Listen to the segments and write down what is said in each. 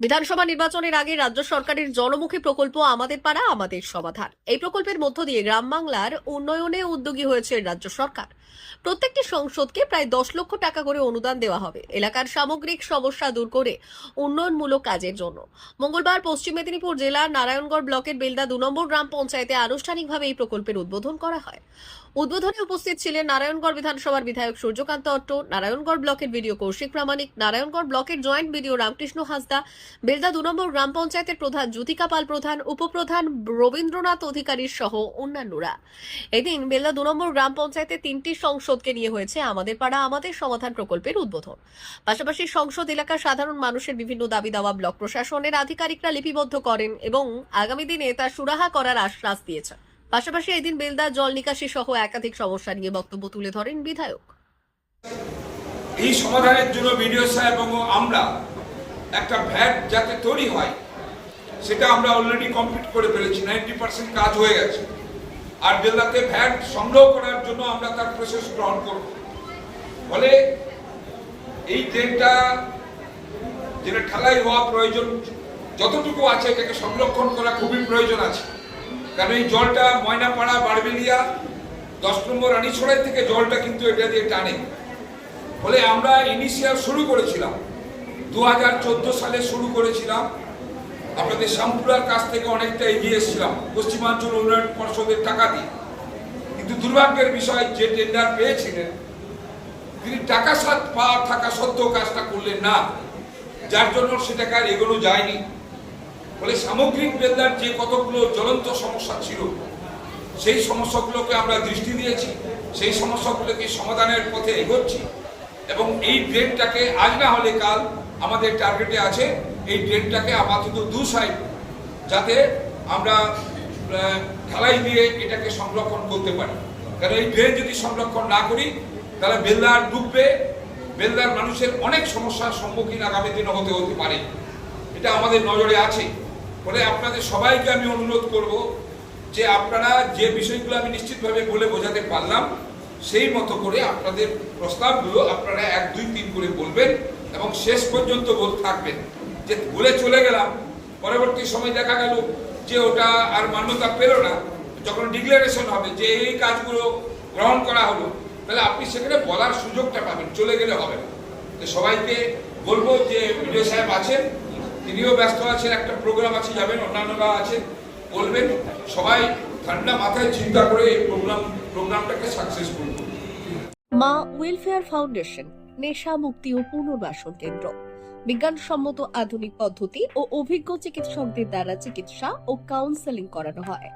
বিধানসভা নির্বাচনের আগে রাজ্য সরকারের জনমুখী প্রকল্প আমাদের পাড়া, আমাদের সমাধান। এই প্রকল্পের মধ্য দিয়ে গ্রাম বাংলার উন্নয়নে উদ্যোগী হয়েছে রাজ্য সরকার। প্রত্যেকটি সংসদকে প্রায় দশ লক্ষ টাকা করে অনুদান দেওয়া হবে এলাকার সামগ্রিক সমস্যা দূর করে উন্নয়নমূলক কাজের জন্য। মঙ্গলবার পশ্চিম মেদিনীপুর জেলার নারায়ণগড় ব্লকের বেলদা দু নম্বর গ্রাম পঞ্চায়েতে আনুষ্ঠানিকভাবে এই প্রকল্পের উদ্বোধন করা হয়। উদ্বোধনে উপস্থিত ছিলেন নারায়ণগড় বিধানসভার বিধায়ক সূর্যকান্ত অট্ট, নারায়ণগড় ব্লকের বিডিও কৌশিক প্রামাণিক, নারায়ণগড় ব্লকের জয়েন্ট বিডিও রামকৃষ্ণ হাসদা বেলদা দু নম্বর গ্রাম পঞ্চায়েতের প্রধান, জ্যোতিকা পাল প্রধান, উপপ্রধান রবীন্দ্রনাথ অধিকারী সহ অন্যান্যরা। এদিন বেলদা দু নম্বর গ্রাম পঞ্চায়েতে তিনটি সংসদকে নিয়ে হয়েছে আমাদের পাড়া, আমাদের সমাধান প্রকল্পের উদ্বোধন। পাশাপাশি সংসদ এলাকার সাধারণ মানুষের বিভিন্ন দাবি দাওয়া ব্লক প্রশাসনের আধিকারিকরা লিপিবদ্ধ করেন এবং আগামী দিনে তা সুরাহা করার আশ্বাস দিয়েছেন। পাশাপাশি এদিন বেলদা জল নিকাশি সহ একাধিক সমস্যা নিয়ে বক্তব্য তুলে ধরেন বিধায়ক। এই সমাধানের জন্য বিডিও সাহেব এবং আমরা একটা ভ্যাট যাতে তৈরি হয়, সেটা আমরা অলরেডি কমপ্লিট করে ফেলেছি নাইনটি পার্সেন্ট কাজ হয়ে গেছে। আর বেলদাতে ভ্যাট সংগ্রহ করার জন্য আমরা তার প্রসেস গ্রহণ করব। ফলে এই ট্রেনটা যেটা ঠালাই হওয়া প্রয়োজন, যতটুকু আছে এটাকে সংরক্ষণ করা খুবই প্রয়োজন আছে। কারণ এই জলটা ময়নাপাড়া, বারবেলিয়া, দশ নম্বর রানীছড়াই থেকে জলটা কিন্তু এটা দিয়ে টানে। ফলে আমরা ইনিশিয়াল শুরু করেছিলাম। দু হাজার চোদ্দ সালে শুরু করেছিলাম। আপনাদের শ্যামপুরার কাছ থেকে অনেকটা এগিয়ে এসেছিলাম। পশ্চিমাঞ্চল উন্নয়ন পর্ষদের টাকা দিয়ে। কিন্তু দুর্ভাগ্যের বিষয়, যে টেন্ডার পেয়েছিলেন, তিনি টাকা সাত পাওয়া থাকা সত্ত্বেও কাজটা করলেন না। যার জন্য সেটাকে আর এগোনো যায়নি। ফলে সামগ্রিক বেলদার যে কতগুলো জ্বলন্ত সমস্যা ছিল, সেই সমস্যাগুলোকে আমরা দৃষ্টি দিয়েছি। সেই সমস্যাগুলোকে সমাধানের পথে এগোচ্ছি। এবং এই ড্রেনটাকে আজ না হলে কাল আমাদের টার্গেটে আছে। এই ড্রেনটাকে আপাতত দু সাইড যাতে আমরা ঢালাই দিয়ে এটাকে সংরক্ষণ করতে পারি। কারণ এই ড্রেন যদি সংরক্ষণ না করি, তাহলে বেলদার ডুববে। বেলদার মানুষের অনেক সমস্যার সম্মুখীন আগামী দিনে হতে হতে পারে। এটা আমাদের নজরে আছে। ফলে আপনাদের সবাইকে আমি অনুরোধ করব যে আপনারা যে বিষয়গুলো আমি নিশ্চিতভাবে বলে বোঝাতে পারলাম সেই মতো করে আপনাদের প্রস্তাবগুলো আপনারা এক, দুই, তিন করে বলবেন এবং শেষ পর্যন্ত বল থাকবেন। যে বলে চলে গেলাম, পরবর্তী সময় দেখা গেল যে ওটা আর মান্যতা পেল না, যখন ডিক্লারেশন হবে যে এই কাজগুলো গ্রহণ করা হলো, তাহলে আপনি সেখানে বলার সুযোগটা পাবেন, চলে গেলে হবে তো সবাইকে বলব যে বিডিও সাহেব আছেন, তিনিও ব্যস্ত আছেন, একটা প্রোগ্রাম আছে, যাবেন, অন্যান্যরা আছেন, বলবেন। সবাই ঠান্ডা মাথায় চিন্তা করে এই প্রোগ্রাম প্রোগ্রামটাকে সাকসেসফুল করুন। মা ওয়েলফেয়ার ফাউন্ডেশন নেশা মুক্তি ও পুনর্বাসন কেন্দ্র। বিজ্ঞানসম্মত আধুনিক পদ্ধতি ও অভিজ্ঞ চিকিৎসকদের দ্বারা চিকিৎসা ও কাউন্সেলিং করানো হয়।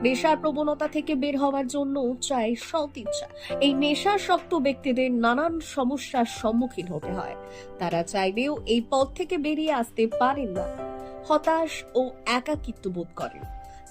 নেশার প্রবণতা থেকে বের হওয়ার জন্য চাই সৎ ইচ্ছা। এই নেশাসক্ত ব্যক্তিদের নানান সমস্যার সম্মুখীন হতে হয়। তারা চাইলেও এই পথ থেকে বেরিয়ে আসতে পারেন না। হতাশ ও একাকিত্ব বোধ করেন।